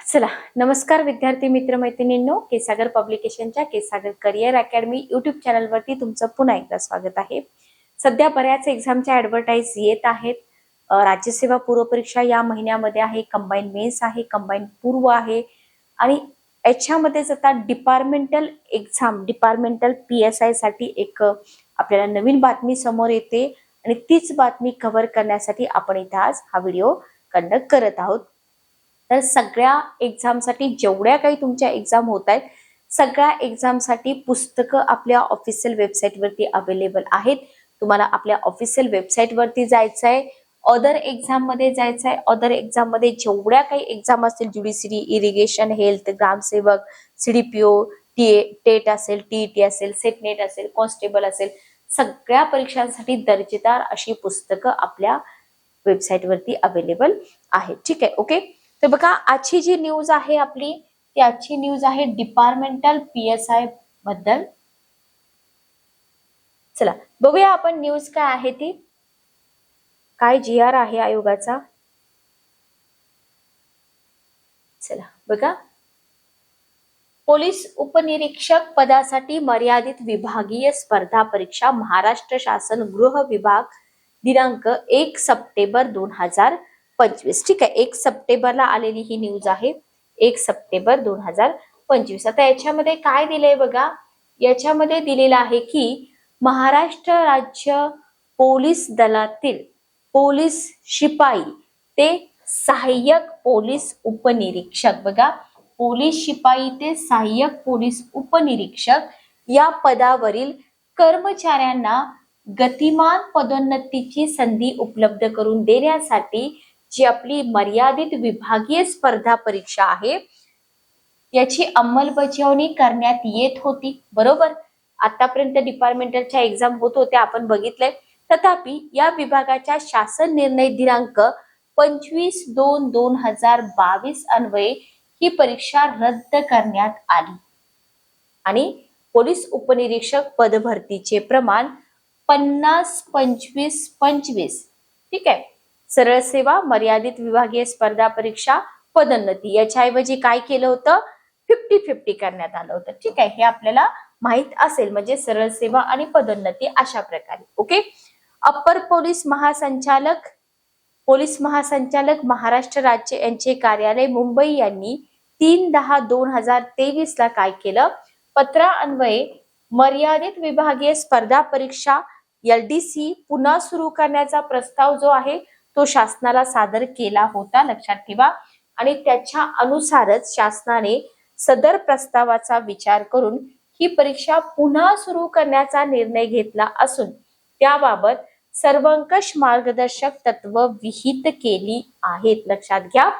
चला नमस्कार विद्यार्थी मित्र मैत्रिणींनो केसागर पब्लिकेशनच्या केसागर करिअर अकॅडमी युट्यूब चॅनलवरती तुमचं पुन्हा एकदा स्वागत आहे. सध्या बऱ्याच एक्झामच्या ऍडव्हर्टाईज येत आहेत. राज्यसेवा पूर्वपरीक्षा या महिन्यामध्ये आहे कंबाईन मेन्स आहे कंबाईन पूर्व आहे. आणि याच्यामध्येच आता departmental exam departmental P S आयसाठी एक आपल्याला नवीन बातमी समोर येते. आणि तीच बातमी कव्हर करण्यासाठी आपण इथे आज हा व्हिडिओ कंडक्ट करत आहोत. तर सगळ्या एक्झामसाठी जेवढ्या काही तुमच्या एक्झाम होत आहेत सगळ्या एक्झामसाठी पुस्तकं आपल्या ऑफिशियल वेबसाईटवरती अवेलेबल आहेत. तुम्हाला आपल्या ऑफिशियल वेबसाईटवरती जायचं आहे अदर एक्झाममध्ये जायचं आहे अदर एक्झाममध्ये जेवढ्या काही एक्झाम असतील ज्युडिशरी इरिगेशन हेल्थ ग्रामसेवक सीडीपीओ टी टेट असेल टीईटी असेल सेटनेट असेल कॉन्स्टेबल असेल सगळ्या परीक्षांसाठी दर्जेदार अशी पुस्तकं आपल्या वेबसाईटवरती अवेलेबल आहेत. ठीक आहे ओके तर बघा आजची जी न्यूज आहे आपली ती आजची न्यूज आहे डिपार्टमेंटल पी एस आयबद्दल. चला बघूया आपण न्यूज काय आहे ती. काय जी आर आहे आयोगाचा. चला बघा. पोलीस उपनिरीक्षक पदासाठी मर्यादित विभागीय स्पर्धा परीक्षा महाराष्ट्र शासन गृह विभाग दिनांक एक सप्टेंबर दोन हजार पंचवीस. ठीक आहे एक सप्टेंबरला आलेली ही न्यूज आहे. एक सप्टेंबर दोन हजार पंचवीस. आता याच्यामध्ये काय दिलंय बघा? याच्यामध्ये दिलेलं आहे की महाराष्ट्र राज्य पोलीस दलातील पोलीस शिपाई ते सहाय्यक पोलीस उपनिरीक्षक. बघा पोलीस शिपाई ते सहाय्यक पोलीस उपनिरीक्षक या पदावरील कर्मचाऱ्यांना गतिमान पदोन्नतीची संधी उपलब्ध करून देण्यासाठी जी आपली मर्यादित विभागीय स्पर्धा परीक्षा आहे याची अंमलबजावणी करण्यात येत होती. बरोबर? आतापर्यंत डिपार्टमेंटलच्या एक्झाम होत होत्या आपण बघितलंय. तथापि या विभागाच्या शासन निर्णय दिनांक पंचवीस दोन दोन हजार बावीस अन्वये ही परीक्षा रद्द करण्यात आली. आणि पोलीस उपनिरीक्षक पदभरतीचे प्रमाण पन्नास पंचवीस पंचवीस. ठीक आहे? सरळ सेवा मर्यादित विभागीय स्पर्धा परीक्षा पदोन्नती याच्याऐवजी काय केलं होतं? फिफ्टी फिफ्टी करण्यात आलं होतं. ठीक आहे हे आपल्याला माहीत असेल. म्हणजे सरळ सेवा आणि पदोन्नती अशा प्रकारे. ओके? अप्पर पोलीस महासंचालक पोलीस महासंचालक महाराष्ट्र राज्य यांचे कार्यालय मुंबई यांनी तीन दहा दोन हजार तेवीस ला काय केलं? पत्रा अन्वये मर्यादित विभागीय स्पर्धा परीक्षा एल डी सी पुन्हा सुरू करण्याचा प्रस्ताव जो आहे तो शासनाला सादर केला होता लक्षात ठेवा. आणि त्याच्या अनुसारच शासनाने सदर प्रस्तावाचा विचार करून ही परीक्षा पुन्हा सुरू करण्याचा निर्णय घेतला असून त्याबाबत सर्वंकष मार्गदर्शक तत्व विहित केली आहेत. लक्षात घ्या.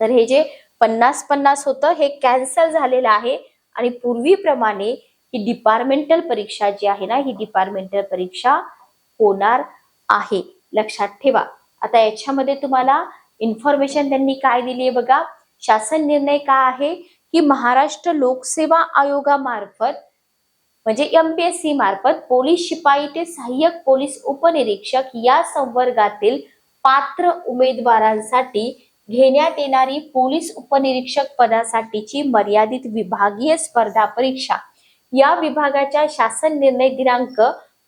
तर हे जे पन्नास पन्नास होतं हे कॅन्सल झालेलं आहे. आणि पूर्वीप्रमाणे ही डिपार्टमेंटल परीक्षा जी आहे ना ही डिपार्टमेंटल परीक्षा होणार आहे. लक्षात ठेवा. आता याच्यामध्ये तुम्हाला इन्फॉर्मेशन त्यांनी काय दिली आहे बघा. शासन निर्णय काय आहे? की महाराष्ट्र लोकसेवा आयोगामार्फत म्हणजे एमपीएससी मार्फत पोलीस शिपाई ते सहाय्यक पोलीस उपनिरीक्षक या संवर्गातील पात्र उमेदवारांसाठी घेण्यात येणारी पोलीस उपनिरीक्षक पदासाठीची मर्यादित विभागीय स्पर्धा परीक्षा. या विभागाच्या शासन निर्णय दिनांक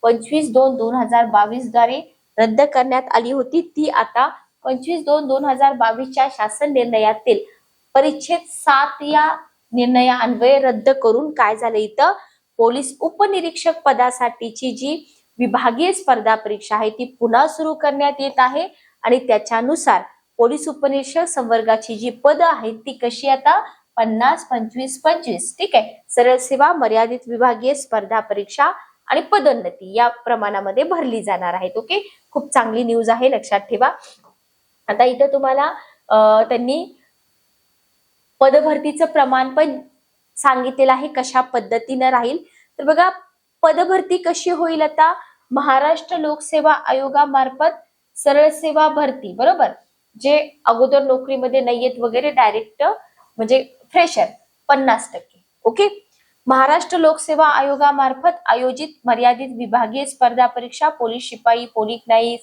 पंचवीस दोन दोन हजार बावीसद्वारे रद्द करण्यात आली होती. ती आता पंचवीस दोन दोन हजार बावीसच्या शासन निर्णयातील परिच्छेद सात या निर्णयान्वये रद्द करून काय झालं इथं? पोलीस उपनिरीक्षक पदासाठीची जी विभागीय स्पर्धा परीक्षा आहे ती पुन्हा सुरू करण्यात येत आहे आणि त्याच्यानुसार पोलीस उपनिरीक्षक संवर्गाची जी पद आहेत ती कशी आता? पन्नास पंचवीस पंचवीस. ठीक आहे. सरळ सेवा मर्यादित विभागीय स्पर्धा परीक्षा आणि पदोन्नती या प्रमाणामध्ये भरली जाणार आहेत. ओके खूप चांगली न्यूज आहे लक्षात ठेवा. आता इथं तुम्हाला त्यांनी पदभरतीचं प्रमाण पण सांगितलेलं आहे कशा पद्धतीनं राहील. तर बघा पदभरती कशी होईल आता? महाराष्ट्र लोकसेवा आयोगामार्फत सरळ सेवा भरती बरोबर? जे अगोदर नोकरीमध्ये नाहीयेत वगैरे डायरेक्ट म्हणजे फ्रेशर पन्नास टक्के. ओके महाराष्ट्र लोकसेवा आयोगामार्फत आयोजित मर्यादित विभागीय स्पर्धा परीक्षा पोलीस शिपाई पोलीस नाईक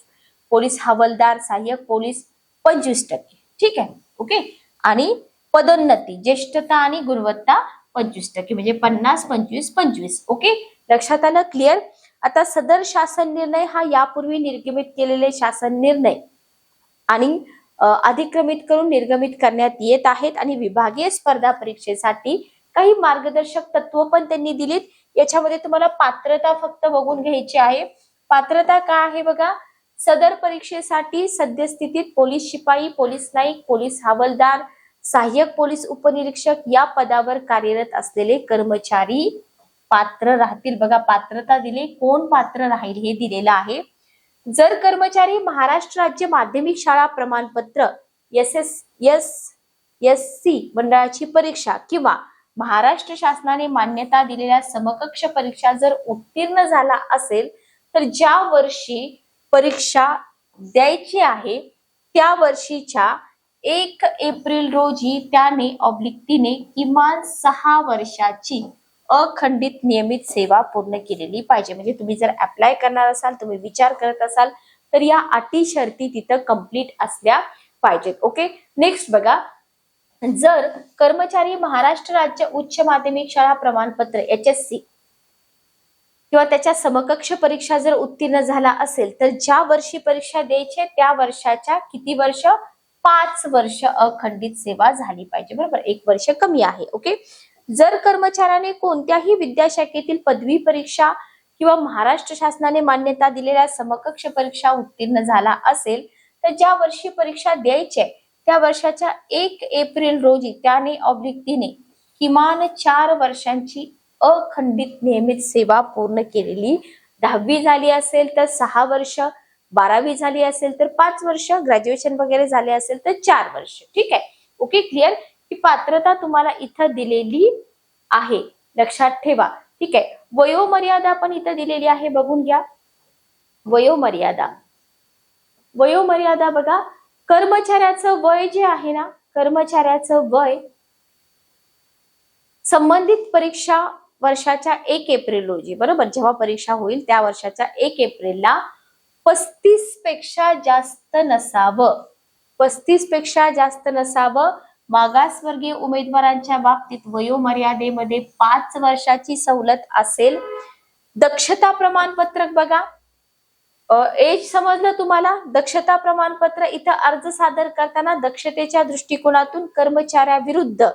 पोलीस हवालदार सहाय्यक पोलीस पंचवीस टक्के. ठीक आहे? ओके? आणि पदोन्नती ज्येष्ठता आणि गुणवत्ता पंचवीस टक्के म्हणजे पन्नास पंचवीस पंचवीस. ओके? लक्षात आलं? क्लिअर आता सदर शासन निर्णय हा यापूर्वी निर्गमित केलेले शासन निर्णय आणि अधिक्रमित करून निर्गमित करण्यात येत आहेत आणि विभागीय स्पर्धा परीक्षेसाठी काही मार्गदर्शक तत्व पण त्यांनी दिलीत. याच्यामध्ये तुम्हाला पात्रता फक्त बघून घ्यायची आहे. पात्रता काय आहे बघा? सदर परीक्षेसाठी सद्यस्थितीत पोलीस शिपाई पोलीस नाईक पोलीस हवालदार सहाय्यक पोलीस उपनिरीक्षक या पदावर कार्यरत असलेले कर्मचारी पात्र राहतील. बघा पात्रता दिली. कोण पात्र राहील हे दिलेलं आहे. जर कर्मचारी महाराष्ट्र राज्य माध्यमिक शाळा प्रमाणपत्र S S S S C मंडळाची परीक्षा किंवा महाराष्ट्र शासनाने मान्यता दिलेल्या समकक्ष परीक्षा जर उत्तीर्ण झाला असेल तर ज्या वर्षी परीक्षा द्यायची आहे त्या वर्षीच्या एक एप्रिल रोजी त्याने ऑब्लिक तिने किमान सहा वर्षाची अखंडित नियमित सेवा पूर्ण केलेली पाहिजे. म्हणजे तुम्ही जर अप्लाय करणार असाल तुम्ही विचार करत असाल तर या अटी शर्ती तिथं कंप्लीट असल्या पाहिजेत. ओके नेक्स्ट बघा जर कर्मचारी महाराष्ट्र राज्य उच्च माध्यमिक शाळा प्रमाणपत्र एच एस सी किंवा त्याच्या समकक्ष परीक्षा जर उत्तीर्ण झाला असेल तर ज्या वर्षी परीक्षा द्यायची त्या वर्षाच्या किती वर्ष? पाच वर्ष अखंडित सेवा झाली पाहिजे. बरोबर? एक वर्ष कमी आहे ओके? जर कर्मचाऱ्याने कोणत्याही विद्याशाखेतील पदवी परीक्षा किंवा महाराष्ट्र शासनाने मान्यता दिलेल्या समकक्ष परीक्षा उत्तीर्ण झाला असेल तर ज्या वर्षी परीक्षा द्यायची आहे त्या वर्षाच्या एक एप्रिल रोजी त्याने ऑब्लिक तिने किमान चार वर्षांची अखंडित नियमित सेवा पूर्ण केलेली. दहावी झाली असेल तर सहा वर्ष बारावी झाली असेल तर पाच वर्ष ग्रॅज्युएशन वगैरे झाले असेल तर चार वर्ष. ठीक आहे? Okay clear? ही पात्रता तुम्हाला इथं दिलेली आहे. लक्षात ठेवा. ठीक आहे? वयोमर्यादा पण इथं दिलेली आहे. बघून घ्या. वयोमर्यादा. वयोमर्यादा बघा. कर्मचाऱ्याचं वय जे आहे ना कर्मचाऱ्याचं वय संबंधित परीक्षा वर्षाच्या एक एप्रिल रोजी बरोबर? जेव्हा परीक्षा होईल त्या वर्षाच्या एक एप्रिलला पस्तीसपेक्षा जास्त नसावं. पस्तीसपेक्षा जास्त नसावं. मागासवर्गीय उमेदवारांच्या बाबतीत वयोमर्यादेमध्ये पाच वर्षाची सवलत असेल. दक्षता प्रमाणपत्रक बघा. एज समजलं तुम्हाला? दक्षता प्रमाणपत्र इथं अर्ज सादर करताना दक्षतेच्या दृष्टिकोनातून कर्मचाऱ्याविरुद्ध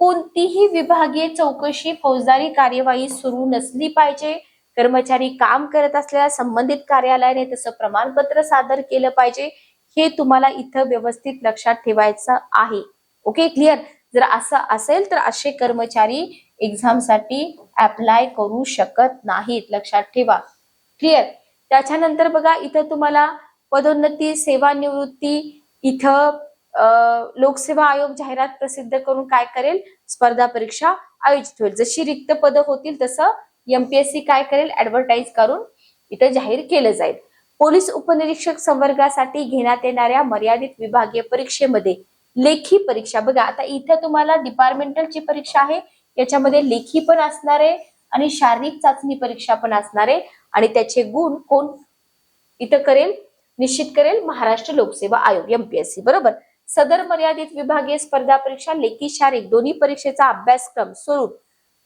कोणतीही विभागीय चौकशी फौजदारी कार्यवाही सुरू नसली पाहिजे. कर्मचारी काम करत असलेल्या संबंधित कार्यालयाने तसं प्रमाणपत्र सादर केलं पाहिजे. हे तुम्हाला इथं व्यवस्थित लक्षात ठेवायचं आहे. ओके क्लिअर जर असं असेल तर असे कर्मचारी एक्झामसाठी अप्लाय करू शकत नाहीत. लक्षात ठेवा. क्लिअर त्याच्यानंतर बघा इथं तुम्हाला पदोन्नती सेवानिवृत्ती इथं लोकसेवा आयोग जाहिरात प्रसिद्ध करून काय करेल? स्पर्धा परीक्षा आयोजित होईल. जशी रिक्त पदं होतील तसं एमपीएससी काय करेल? ऍडव्हर्टाईज करून इथं जाहीर केलं जाईल. पोलीस उपनिरीक्षक संवर्गासाठी घेण्यात येणाऱ्या मर्यादित विभागीय परीक्षेमध्ये लेखी परीक्षा. बघा आता इथं तुम्हाला डिपार्टमेंटलची परीक्षा आहे. याच्यामध्ये लेखी पण असणार आहे आणि शारीरिक चाचणी परीक्षा पण असणार आहे. आणि त्याचे गुण कोण? इथं करेल निश्चित करेल महाराष्ट्र लोकसेवा आयोग एमपीएससी बरोबर? सदर मर्यादित विभागीय स्पर्धा परीक्षा लेखी शारीरिक दोन्ही परीक्षेचा अभ्यासक्रम स्वरूप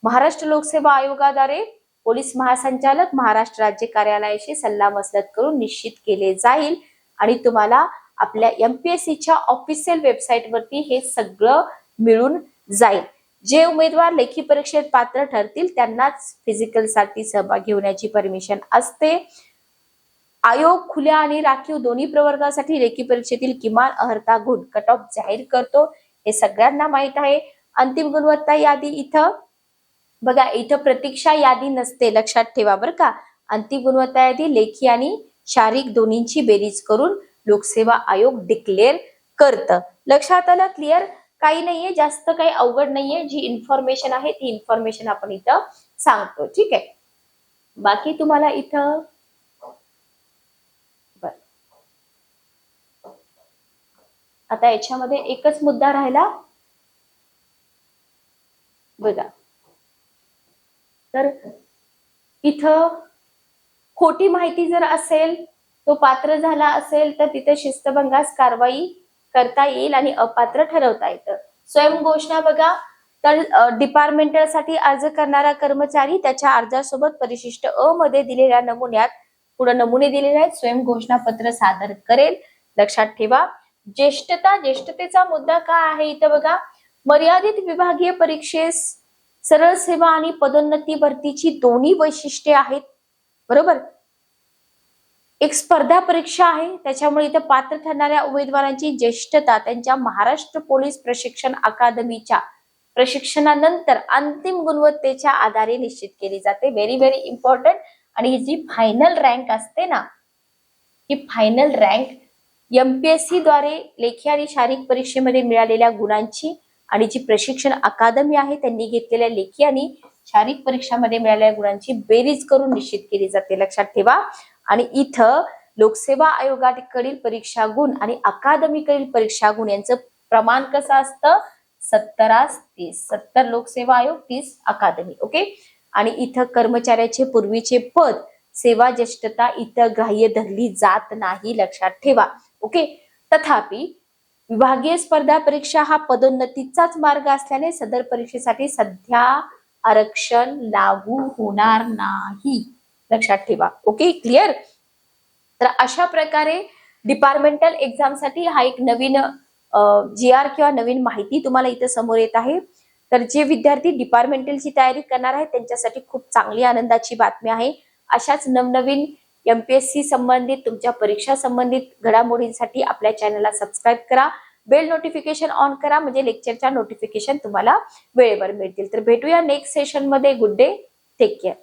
महाराष्ट्र लोकसेवा आयोगाद्वारे पोलीस महासंचालक महाराष्ट्र राज्य कार्यालयाशी सल्लामसलत करून निश्चित केले जाईल. आणि तुम्हाला आपल्या एमपीएससीच्या ऑफिशियल वेबसाईट वरती हे सगळं मिळून जाईल. जे उमेदवार लेखी परीक्षेत पात्र ठरतील त्यांनाच फिजिकलसाठी सहभागी होण्याची परमिशन असते. आयोग खुल्या आणि राखीव दोन्ही प्रवर्गासाठी लेखी परीक्षेतील किमान अर्हता गुण कट ऑफ जाहीर करतो. हे सगळ्यांना माहीत आहे. अंतिम गुणवत्ता यादी इथं. बघा इथं प्रतीक्षा यादी नसते लक्षात ठेवा बरं का. अंतिम गुणवत्ता यादी लेखी आणि शारीरिक दोन्हींची बेरीज करून लोकसेवा आयोग डिक्लेअर करतं. लक्षात आलं क्लिअर काही नाहीये जास्त काही अवघड नाहीये. जी इन्फॉर्मेशन आहे ती इन्फॉर्मेशन आपण इथं सांगतो. ठीक आहे? बाकी तुम्हाला इथं बर. आता याच्यामध्ये एकच मुद्दा राहिला. बघा. तर इथं खोटी माहिती जर असेल तो पात्र झाला असेल तर तिथे शिस्तभंगास कारवाई करता येईल आणि अपात्र ठरवता येतं. स्वयंघोषणा बघा. तर डिपार्टमेंटलसाठी अर्ज करणारा कर्मचारी त्याच्या अर्जासोबत परिशिष्ट अ मध्ये दिलेल्या नमुन्यात पुढे नमुने दिलेले आहेत. स्वयंघोषणा पत्र सादर करेल. लक्षात ठेवा. ज्येष्ठता ज्येष्ठतेचा मुद्दा काय आहे इथं बघा. मर्यादित विभागीय परीक्षेस सरळ सेवा आणि पदोन्नती भरतीची दोन्ही वैशिष्ट्ये आहेत. बरोबर? एक स्पर्धा परीक्षा आहे. त्याच्यामुळे इथं पात्र ठरणाऱ्या उमेदवारांची ज्येष्ठता त्यांच्या महाराष्ट्र पोलीस प्रशिक्षण अकादमीच्या प्रशिक्षणानंतर अंतिम गुणवत्तेच्या आधारे निश्चित केली जाते. व्हेरी व्हेरी इम्पॉर्टंट आणि ही जी फायनल रँक असते ना ही फायनल रँक एमपीएससी द्वारे लेखी आणि शारीरिक परीक्षेमध्ये मिळालेल्या गुणांची आणि जी प्रशिक्षण अकादमी आहे त्यांनी घेतलेल्या लेखी आणि शारीरिक परीक्षामध्ये मिळालेल्या गुणांची बेरीज करून निश्चित केली जाते. लक्षात ठेवा. आणि इथं लोकसेवा आयोगाकडील परीक्षा गुण आणि अकादमीकडील परीक्षा गुण यांचं प्रमाण कसं असतं? सत्तरास तीस. सत्तर लोकसेवा आयोग तीस अकादमी. ओके? आणि इथं कर्मचाऱ्याचे पूर्वीचे पद सेवा ज्येष्ठता इथं ग्राह्य धरली जात नाही लक्षात ठेवा. ओके? तथापि विभागीय स्पर्धा परीक्षा हा पदोन्नतीचाच मार्ग असल्याने सदर परीक्षेसाठी सध्या आरक्षण लागू होणार नाही. लक्षात ठेवा. ओके क्लिअर तर अशा प्रकारे डिपार्टमेंटल एक्झामसाठी हा एक नवीन जी आर किंवा नवीन माहिती तुम्हाला इथं समोर येत आहे. तर जे विद्यार्थी डिपार्टमेंटलची तयारी करणार आहेत त्यांच्यासाठी खूप चांगली आनंदाची बातमी आहे. अशाच नवनवीन एमपीएससी संबंधित तुमच्या परीक्षा संबंधित घडामोडींसाठी आपल्या चॅनलला सबस्क्राईब करा. बेल नोटिफिकेशन ऑन करा म्हणजे लेक्चरच्या नोटिफिकेशन तुम्हाला वेळेवर मिळतील. तर भेटूया नेक्स्ट सेशनमध्ये गुड डे टेक केअर